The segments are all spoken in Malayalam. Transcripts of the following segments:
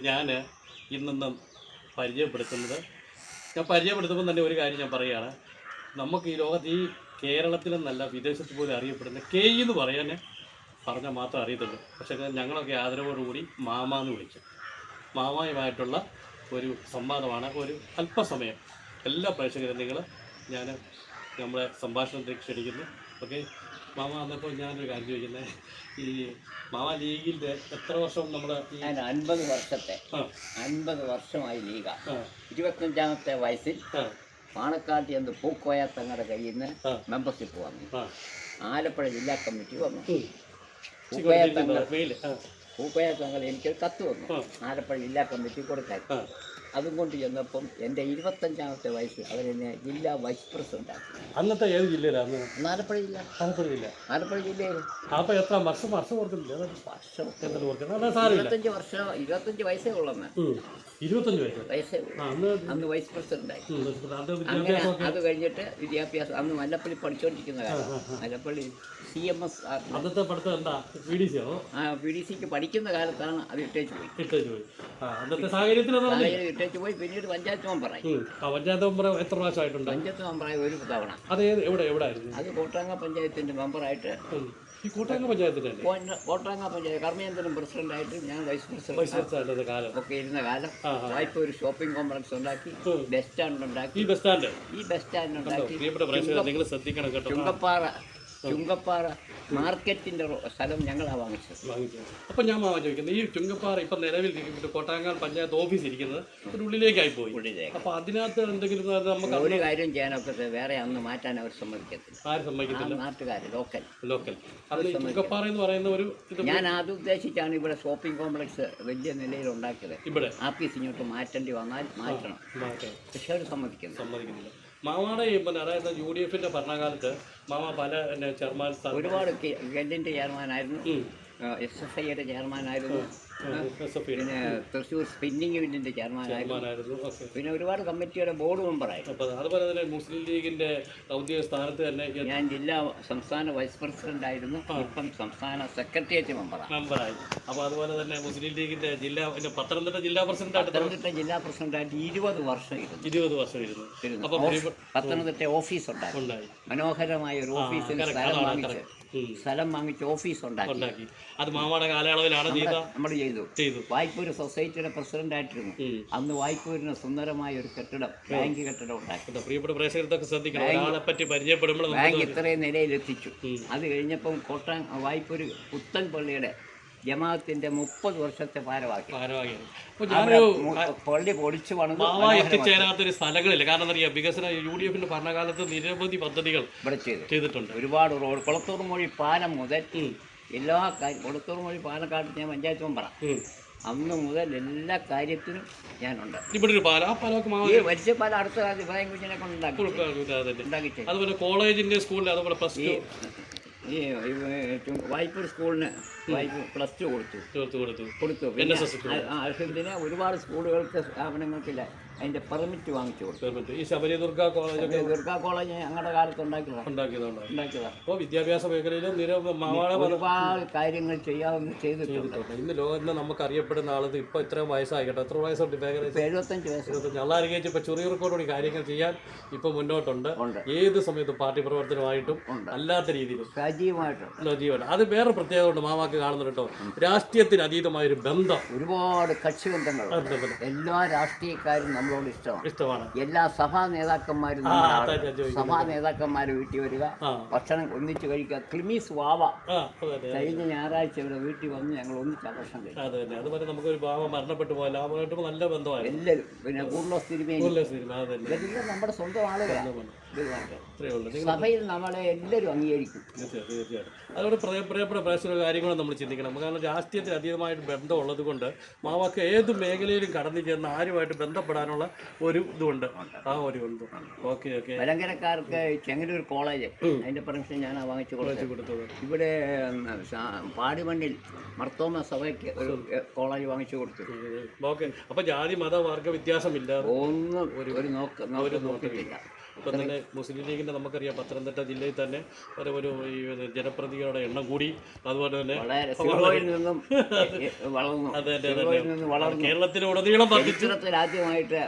ഞാൻ ഇന്നും പരിചയപ്പെടുത്തുന്നത്. ഞാൻ പരിചയപ്പെടുത്തുമ്പോൾ തന്നെ ഒരു കാര്യം ഞാൻ പറയുകയാണ്. നമുക്ക് ഈ ലോകത്ത് ഈ കേരളത്തിലെന്നല്ല വിദേശത്ത് പോലും അറിയപ്പെടുന്ന കെ എന്ന് പറയാൻ പറഞ്ഞാൽ മാത്രം അറിയത്തുള്ളൂ. പക്ഷേ ഞങ്ങളൊക്കെ ആദരവോടുകൂടി മാമ എന്ന് വിളിക്കും. മാമായുമായിട്ടുള്ള ഒരു സംവാദമാണ്. ഒരു അല്പസമയം എല്ലാ പ്രേക്ഷകരും നിങ്ങൾ ഞാൻ നമ്മുടെ സംഭാഷണത്തിലേക്ക് ക്ഷണിക്കുന്നു. ഓക്കെ? മാമ വന്നപ്പോൾ ഞാനൊരു കാര്യം ചോദിക്കുന്നത് ഈ മാമ ലീഗിന്റെ എത്ര വർഷം നമ്മൾ ഞാൻ അൻപത് വർഷത്തെ. അൻപത് വർഷമായി ലീഗ. ഇരുപത്തഞ്ചാമത്തെ വയസ്സിൽ പാണക്കാട്ടി എന്ന് പൂക്കോയ തങ്ങളുടെ കയ്യിൽ നിന്ന്. മെമ്പർഷിപ്പ് വന്നു. ആലപ്പുഴ ജില്ലാ കമ്മിറ്റി വന്നു. പൂക്കോയ തങ്ങൾ പൂക്കോയ തങ്ങൾ എനിക്കൊരു കത്ത് വന്നു ആലപ്പുഴ ജില്ലാ കമ്മിറ്റി കൊടുക്കാൻ അതും കൊണ്ട് ചെന്നപ്പം എന്റെ ഇരുപത്തഞ്ചാമത്തെ വയസ്സ് അവരെന്നെ ജില്ലാ വൈസ് പ്രസിഡന്റ് അന്നത്തെ ഏത് ജില്ലയിലാണ് ആലപ്പുഴ ജില്ല. ആലപ്പുഴ ജില്ല. ആലപ്പുഴ ജില്ലയിൽ അപ്പോൾ എത്ര വർഷം വർഷം ഓർക്കുന്നില്ല വർഷം. എന്തെങ്കിലും ഓർക്കുന്നത് അതെ സാരമില്ല. ഇരുപത്തഞ്ച് വർഷം ഇരുപത്തഞ്ച് വയസ്സേ ഉള്ളെന്ന്. ഇരുപത്തഞ്ച് വയസ്സ്. വയസ്സേ ഉള്ളൂ. അന്ന് അന്ന് വൈസ് പ്രസിഡന്റായി ഉം, അത് അങ്ങനെ അത് കഴിഞ്ഞിട്ട് വിദ്യാഭ്യാസം അന്ന് മല്ലപ്പള്ളി പഠിച്ചുകൊണ്ടിരിക്കുന്ന കാലം. മല്ലപ്പള്ളി സി എം എസ് അന്നത്തെ പഠിത്തം എന്താ? പി ഡി സി ആണോ? പി ഡി സിക്ക് പഠിക്കുന്ന കാലത്താണ് അത് ഇട്ടേച്ച് പോയി. ഇട്ടേച്ച് പോയി. ആ അന്നത്തെ സാഹചര്യത്തിൽ സാഹചര്യം ഇട്ടേച്ച് പോയി പിന്നീട് പഞ്ചായത്ത് മെമ്പറായി. ആ പഞ്ചായത്ത് മെമ്പർ എത്ര പ്രാവശ്യമായിട്ടുണ്ട് പഞ്ചായത്ത് മെമ്പറായി ഒരു തവണ. അത് എവിടെ എവിടെ അത് കോട്ടാങ്ങ പഞ്ചായത്തിന്റെ മെമ്പറായിട്ട്. ഈ കൂട്ടാങ്ക പഞ്ചായത്തിന്റെ അല്ലേ? കോട്ട- കോട്ടാങ്ങ പഞ്ചായത്ത് കർമ്മേന്ദ്രൻ പ്രസിഡന്റായിട്ട് ഞാൻ വൈസ് പ്രസിഡന്റ് കാലം. ഒക്കെ ഇരുന്ന കാലം ആ, ആ. വായ്പ ഒരു ഷോപ്പിംഗ് കോംപ്ലക്സ് ഉണ്ടാക്കി. ബസ് സ്റ്റാൻഡ് ഈ ഉണ്ടാക്കി ബസ് സ്റ്റാൻഡ്? ഈ ബസ് സ്റ്റാൻഡ് ഉണ്ടാക്കി. നിങ്ങൾ ശ്രദ്ധിക്കണം കേട്ടോ. ചുങ്കപ്പാറ ചുങ്കപ്പാറ മാർക്കറ്റിന്റെ സ്ഥലം ഞങ്ങളാണ് വാങ്ങിച്ചത്. വാങ്ങിച്ചത്. അപ്പം ഞാൻ മാമ ചോദിക്കുന്നത് ഈ ചുങ്കപ്പാറ ഇപ്പം നിലവിൽ ഇരിക്കുന്നത് കോട്ടാങ്കാൽ പഞ്ചായത്ത് ഓഫീസ് ഇരിക്കുന്നത്. ഒരു ഉള്ളിലേക്കായി പോയി. ഉള്ളിലേക്ക്. അപ്പം അതിനകത്ത് എന്തെങ്കിലും അത് നമുക്ക് ഒരു കാര്യം ചെയ്യാനൊക്കെ വേറെ അന്ന് മാറ്റാൻ അവർ സമ്മതിക്കത്തില്ല. ആരും സമ്മതിക്കത്തില്ല? നാട്ടുകാർ ലോക്കൽ ലോക്കൽ അത് ചുങ്കപ്പാറ എന്ന് പറയുന്ന ഒരു ഇത് ഞാൻ അത് ഉദ്ദേശിച്ചാണ് ഇവിടെ ഷോപ്പിംഗ് കോംപ്ലക്സ് വലിയ നിലയിൽ ഉണ്ടാക്കിയത്. ഇവിടെ? ആഫീസ് ഇങ്ങോട്ട് മാറ്റേണ്ടി വന്നാൽ മാറ്റണം. മാറ്റം പക്ഷെ അവർ സമ്മതിക്കുന്നു സമ്മതിക്കുന്നില്ല. മാമാടെ പിന്നെ അതായത് യു ഡി എഫിന്റെ ഭരണകാലത്ത് മാമ പല ചെയർമാൻ ഒരുപാട് ഗഡിന്റെ ചെയർമാനായിരുന്നു. എസ് എഫ് ഐയുടെ ചെയർമാനായിരുന്നു. പിന്നെ തൃശ്ശൂർ സ്പിന്നിങ് മില്ലിന്റെ ചെയർമാനായിരുന്നു പിന്നെ ഒരുപാട് കമ്മിറ്റിയുടെ ബോർഡ് മെമ്പറായിരുന്നു അതുപോലെ തന്നെ മുസ്ലിം ലീഗിന്റെ ഔദ്യോഗിക സ്ഥാനത്ത് തന്നെ ഞാൻ ജില്ലാ സംസ്ഥാന വൈസ് പ്രസിഡന്റ് ആയിരുന്നു. ഇപ്പം സംസ്ഥാന സെക്രട്ടേറിയറ്റ് മെമ്പറാണ് മെമ്പറായി അപ്പോൾ അതുപോലെ തന്നെ മുസ്ലിം ലീഗിന്റെ ജില്ലാ പിന്നെ പത്തനംതിട്ട ജില്ലാ പ്രസിഡന്റായിട്ട് പത്തനംതിട്ട ജില്ലാ പ്രസിഡന്റായിട്ട് ഇരുപത് വർഷം ഇരുന്നു. ഇരുപത് വർഷം ഇരുന്നു. അപ്പോൾ പത്തനംതിട്ട ഓഫീസ് ഉണ്ടായി. മനോഹരമായ ഒരു ഓഫീസിന് സ്ഥലം വാങ്ങിച്ച്. സ്ഥലം വാങ്ങിച്ച് ഓഫീസ് ഉണ്ടാക്കി. അത് മാമാടെ കാലയളവിലാണ് നമ്മുടെ ചെയ്തു. വായ്പൂര് സൊസൈറ്റിയുടെ പ്രസിഡന്റ് ആയിട്ടിരുന്നു ഉം. അന്ന് വായ്പൂരിന് സുന്ദരമായ ഒരു കെട്ടിടം ബാങ്ക് കെട്ടിടം ഉണ്ടാക്കി. പ്രിയപ്പെട്ട ശ്രദ്ധിക്കണം. ബാങ്ക് ഇത്രയും നിലയിലെത്തിച്ചു. എത്തിച്ചു അത് കഴിഞ്ഞപ്പം കോട്ടയം വായ്പൂര് പുത്തൻ പള്ളിയുടെ ജമാഅത്തിന്റെ മുപ്പത് വർഷത്തെ ഭാരവാക്കി പള്ളി പൊളിച്ചു എത്തിച്ചേരാത്തൊരു സ്ഥലങ്ങളില്ല. കാരണം അറിയാം വികസന യു ഡി എഫിന്റെ ഭരണകാലത്ത് നിരവധി പദ്ധതികൾ ഇവിടെ ചെയ്തിട്ടുണ്ട്. ഒരുപാട് റോഡ് കുളത്തൂർ മൊഴി പാലം മുതൽ. എല്ലാ കാര്യം കൊടുത്തോറും വഴി പാലക്കാട് ഞാൻ പഞ്ചായത്ത് മെമ്പറ. അന്ന് മുതൽ എല്ലാ കാര്യത്തിനും ഞാനുണ്ട്. ഇവിടെ ഒരു പാലം ആ പാലമൊക്കെ മാവ ഈ വലിയ പാല അടുത്ത കാലത്ത് ഇബ്രാഹിം കുഞ്ഞിനെ കൊണ്ട് ഉണ്ടാക്കി. അതുപോലെ കോളേജിന്റെ സ്കൂളിൽ അതുപോലെ പ്ലസ് ഈ ടു ഈ ഈ വായ്പൂർ സ്കൂളിന് വായ്പ പ്ലസ് ടു കൊടുത്തു. ചേർത്ത് കൊടുത്തു. കൊടുത്തു. ഒരുപാട് സ്കൂളുകൾക്ക് സ്ഥാപനങ്ങൾക്കില്ല. അതിന്റെ പെർമിറ്റ് വാങ്ങിച്ചു കൊടുത്തു. ഈ ശബരി ദുർഗ കോളേജൊക്കെ ദുർഗാ കോളേജ് ഞങ്ങളുടെ കാലത്ത് ഉണ്ടാക്കിയതാണ് ഉണ്ടാക്കിയതുകൊണ്ടായി ഉണ്ടാക്കിയതാണ് അപ്പോൾ വിദ്യാഭ്യാസ മേഖലയിൽ നിരവധി ഒരുപാട് കാര്യങ്ങൾ ചെയ്യാവുന്ന ചെയ്തിട്ടുണ്ട്. ഇന്ന് ലോകത്ത് നമുക്ക് അറിയപ്പെടുന്ന ആളത് ഇപ്പൊ ഇത്രയും വയസ്സായിക്കട്ടെ. എത്ര വയസ്സുണ്ട് ഏകദേശം? എഴുപത്തഞ്ച് വയസ്സ്. ഇരുപത്തഞ്ച് അള്ളാരികേച്ച് കൂടി ചെറിയവർക്കോടുകൂടി കാര്യങ്ങൾ ചെയ്യാൻ ഇപ്പൊ മുന്നോട്ടുണ്ട്. ഏത് സമയത്തും പാർട്ടി പ്രവർത്തനമായിട്ടും അല്ലാത്ത രീതിയിലും. സജീവമായിട്ടുണ്ട് സജീവമായിട്ട് അത് വേറെ പ്രത്യേകത ഉണ്ട് മാമാക്ക് കാണുന്നുണ്ട് കേട്ടോ. രാഷ്ട്രീയത്തിന് അതീതമായ ഒരു ബന്ധം. ഒരുപാട് കക്ഷി ബന്ധങ്ങൾ എല്ലാ രാഷ്ട്രീയക്കാരും നമ്മളോട് ഇഷ്ടമാണ്. ഇഷ്ടമാണ്. എല്ലാ സഭാ നേതാക്കന്മാരും സഭാ നേതാക്കന്മാർ വീട്ടിൽ വരിക ഭക്ഷണം ഒന്നിച്ച് കഴിക്കുക. ക്രിമി വാവ. ആ അത് തന്നെ കഴിഞ്ഞ ഞായറാഴ്ച ഇവിടെ വീട്ടിൽ വന്ന് ഞങ്ങൾ ഒന്നിച്ച് ഭക്ഷണം കഴിക്കും ഭാവം മരണപ്പെട്ടു പോയാൽ നല്ല എല്ലാവരും പിന്നെ കൂടുതൽ തിരുമേനി ഇതെല്ലാം നമ്മുടെ സ്വന്തം ആളുകളാണ്. സഭയിൽ നമ്മളെ എല്ലാവരും അംഗീകരിക്കും. അതുകൊണ്ട് പ്രിയപ്പെട്ട പ്രേക്ഷക കാര്യങ്ങളും നമ്മൾ ചിന്തിക്കണം. കാരണം രാഷ്ട്രീയത്തിന് അതീതമായിട്ട് ബന്ധമുള്ളത് കൊണ്ട് മാവാക്ക് ഏത് മേഖലയിലും കടന്നു ചെന്ന് ആരുമായിട്ട് ബന്ധപ്പെടാനുള്ള ഒരു ഇതുണ്ട്. ആ ഒരു ഉണ്ട് ഓക്കെ ഓക്കെ. മലങ്കരക്കാർക്ക് ചെങ്ങന്നൂർ കോളേജ് അതിന്റെ പെർമിഷൻ ഞാൻ വാങ്ങിച്ചു കൊടുത്തു കൊടുത്തത്. ഇവിടെ പാടിമണ്ണിൽ മർത്തോമ സഭയ്ക്ക് ഒരു കോളേജ് വാങ്ങിച്ചു കൊടുത്തു. ഓക്കെ. അപ്പൊ ജാതി മത വർഗ വ്യത്യാസമില്ല ഒന്നും ഒരു നോക്ക് നോക്ക് നോക്കിയിട്ടില്ല. ഇപ്പം തന്നെ മുസ്ലിം ലീഗിന്റെ നമുക്കറിയാം പത്തനംതിട്ട ജില്ലയിൽ തന്നെ ഒരു ഒരു ഈ ജനപ്രതിനിധികളുടെ എണ്ണം കൂടി. അതുപോലെ തന്നെ അതെ, അതെ, അതെ. കേരളത്തിലുടനീളം ആദ്യമായിട്ട്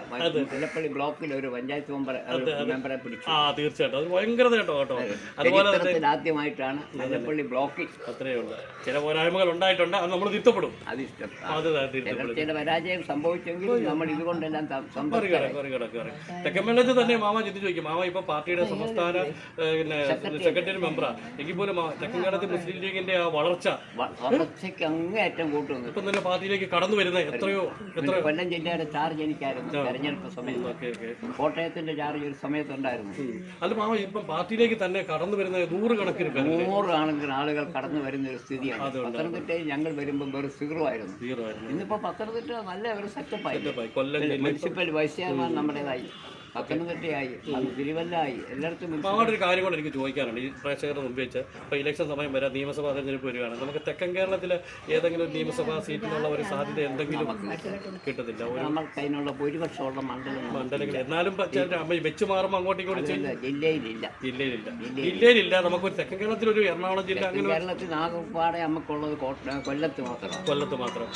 ബ്ലോക്കിൽ ഒരു പഞ്ചായത്ത് മെമ്പറെ പിടിച്ചു. ആ തീർച്ചയായിട്ടും. അത് ഭയങ്കര നേട്ടോ കേട്ടോ അതുപോലെ തന്നെ ആദ്യമായിട്ടാണ് ബ്ലോക്കിൽ അത്രയേ ഉള്ളൂ. ചില പോരായ്മകൾ ഉണ്ടായിട്ടുണ്ട് അത് നമ്മൾ തിരുത്തപ്പെടും. അത് ഇഷ്ടം അത് തിരുത്തപ്പെടും. ചില പരാജയം സംഭവിച്ചെങ്കിലും നമ്മൾ ഇതുകൊണ്ടെല്ലാം ത- സംതൃപ്തരായി. കറി കറി കറി തന്നെ മാമ ചിന്തിച്ചു ചോദിക്കും മാമ ഇപ്പൊ പാർട്ടിയുടെ സംസ്ഥാന പിന്നെ സെക്രട്ടറി. മെമ്പറാ. എങ്കിൽ പോലും തെക്കൻകാലത്ത് മുസ്ലിം ലീഗിന്റെ ആ വളർച്ച ഇപ്പൊ വളർച്ചയ്ക്ക് അങ്ങേയറ്റം കൂട്ടുന്നു ഇപ്പം തന്നെ പാർട്ടിയിലേക്ക് കടന്നു വരുന്ന എത്രയോ എത്രയോ കൊല്ലം ജില്ലയുടെ ചാർജ് എനിക്കായിരുന്നു തെരഞ്ഞെടുപ്പ് സമയത്ത്. കോട്ടയത്തിന്റെ ചാർജ് ഒരു സമയത്തുണ്ടായിരുന്നു. അത് മാവ ഇപ്പം പാർട്ടിയിലേക്ക് തന്നെ കടന്നു വരുന്ന നൂറുകണക്കിന് കണക്കിന് നൂറ് കണക്കിന് ആളുകൾ കടന്നു വരുന്ന ഒരു സ്ഥിതിയാണ്. പത്തനംതിട്ടയിൽ ഞങ്ങൾ വരുമ്പോൾ വെറും സീറോ ഇന്നിപ്പോ പത്തനംതിട്ട നല്ല ഒരു സെറ്റപ്പായി മുനിസിപ്പൽ വൈസ് ചെയർമാൻ നമ്മുടേതായി. പത്തനംതിട്ടയായി അത് തിരുവല്ലായി എല്ലായിടത്തും മാമാട് ഒരു കാര്യം കൂടെ എനിക്ക് ചോദിക്കാനുണ്ട്. ഈ പ്രേക്ഷകരുടെ മുമ്പ് വെച്ച് ഇപ്പോൾ ഇലക്ഷൻ സമയം വരെ നിയമസഭാ തെരഞ്ഞെടുപ്പ് വരികയാണ്. നമുക്ക് തെക്കൻ കേരളത്തിലെ ഏതെങ്കിലും ഒരു നിയമസഭാ സീറ്റിനുള്ള ഒരു സാധ്യത എന്തെങ്കിലും കിട്ടത്തില്ല. ഒരു നമ്മൾക്ക് അതിനുള്ള ഭൂരിപക്ഷമുള്ള മണ്ഡലങ്ങൾ മണ്ഡലങ്ങൾ എന്നാലും വെച്ച് മാറുമ്പോൾ അങ്ങോട്ടും ഇങ്ങോട്ടും ജില്ലയിലില്ല. ജില്ലയിലില്ല. ജില്ലയിലില്ല. നമുക്കൊരു തെക്കൻ കേരളത്തിലൊരു എറണാകുളം ജില്ല അങ്ങനെ കേരളത്തിൽ ആകെപ്പാടെ നമുക്കുള്ളത് കൊല്ലത്ത് മാത്രം. കൊല്ലത്ത് മാത്രം.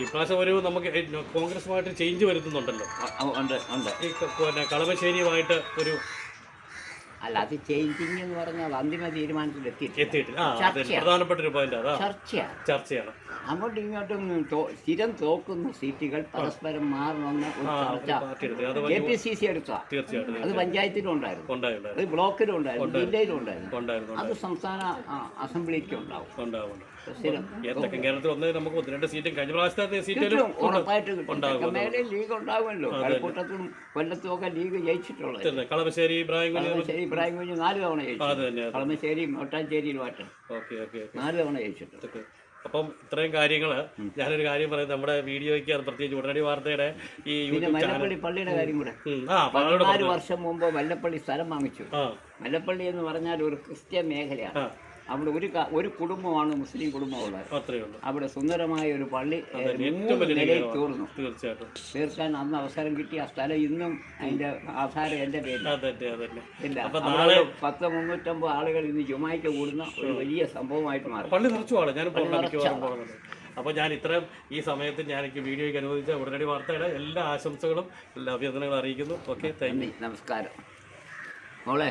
ഈ പ്രാവശ്യം ഒരു നമുക്ക് കോൺഗ്രസുമായിട്ട് ചേഞ്ച് വരുത്തുന്നുണ്ടല്ലോ. ഉണ്ട് ഉണ്ട്. പിന്നെ കളമശ്ശേരിയുമായിട്ട് ഒരു അല്ല അത് ചേഞ്ചിങ് എന്ന് പറഞ്ഞാൽ അന്തിമ തീരുമാനത്തിൽ എത്തിയിട്ടില്ല. പ്രധാനപ്പെട്ട ഒരു പോയിന്റ് ചർച്ചയാണ്. ചർച്ചയാണ്. അങ്ങോട്ടും ഇങ്ങോട്ടും സ്ഥിരം തോക്കുന്ന സീറ്റുകൾ പരസ്പരം മാറണമെന്ന് ഒരു ചർച്ച. കെ പി സി സി എടുത്ത. അത് പഞ്ചായത്തിലും ഉണ്ടായിരുന്നു. അത് ബ്ലോക്കിലും ഉണ്ടായിരുന്നു. ജില്ലയിലും ഉണ്ടായിരുന്നു. അത് സംസ്ഥാന അസംബ്ലിക്ക് ഉണ്ടാവും. കേരളത്തിൽ ഒന്ന് നമുക്ക് ഒന്ന് രണ്ട് സീറ്റും കഴിഞ്ഞ പ്രാവശ്യത്തെ കിട്ടും, ഉറപ്പായിട്ട് ലീഗ് ഉണ്ടാകുമല്ലോ കഴക്കൂട്ടത്തും കൊല്ലത്തും ഒക്കെ ലീഗ് ജയിച്ചിട്ടുള്ളത്. കളമശ്ശേരി ഇബ്രാഹിം കളമശ്ശേരി ഇബ്രാഹിം കുഞ്ഞ് നാല് തവണ ജയിച്ചു. കളമശ്ശേരി ഓക്കെ ഓക്കെ നാല് തവണ ജയിച്ചിട്ടുണ്ട്. അപ്പം ഇത്രയും കാര്യങ്ങൾ ഞാനൊരു കാര്യം പറയാം. നമ്മുടെ വീഡിയോയ്ക്ക് പ്രത്യേകിച്ച് ഉടനടി വാർത്തയുടെ ഈ മല്ലപ്പള്ളി പള്ളിയുടെ കാര്യം കൂടെ. പതിനാല് വർഷം മുമ്പ് മല്ലപ്പള്ളി സ്ഥലം വാങ്ങിച്ചു. മല്ലപ്പള്ളി എന്ന് പറഞ്ഞാൽ ഒരു ക്രിസ്ത്യൻ മേഖലയാണ്. അവിടെ ഒരു ഒരു കുടുംബമാണ് മുസ്ലിം കുടുംബമുള്ളത്. അവിടെ സുന്ദരമായ ഒരു പള്ളി നിലയിൽ. തീർന്നു. തീർച്ചയായിട്ടും. തീർക്കാൻ അന്ന് അവസരം കിട്ടി. ആ സ്ഥലം ഇന്നും അതിന്റെ ആധാരം എന്റെ പേര് പത്ത് മുന്നൂറ്റമ്പത് ആളുകൾ ഇന്ന് ജുമായിക്ക് കൂടുന്ന ഒരു വലിയ സംഭവമായിട്ട് മാറി. പള്ളി നിറച്ചു ഞാൻ അപ്പോൾ ഞാൻ ഇത്രയും ഈ സമയത്ത് ഞാൻ എനിക്ക് വീഡിയോയ്ക്ക് അനുവദിച്ച ഉടനടി വാർത്തയുടെ എല്ലാ ആശംസകളും എല്ലാ അഭ്യർത്ഥനകളും അറിയിക്കുന്നു. Okay thank you. നമസ്കാരം. മോളെ